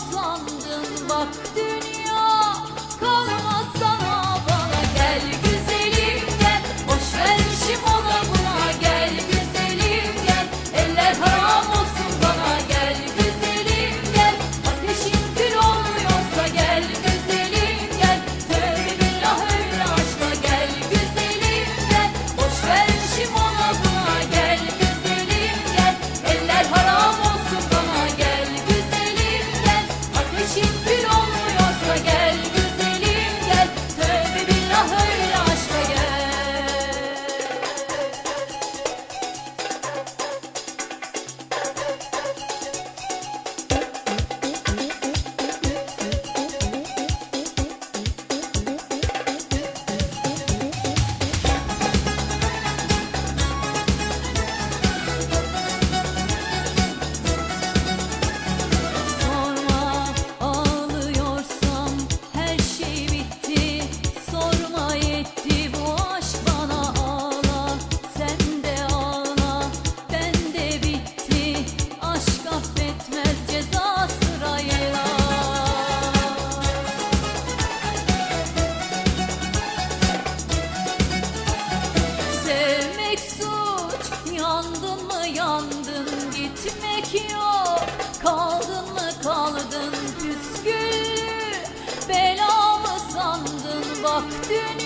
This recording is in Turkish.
aslandım bak gitmek yok. Kaldın mı kaldın? Püsküllü Bela mı sandın? Bak dün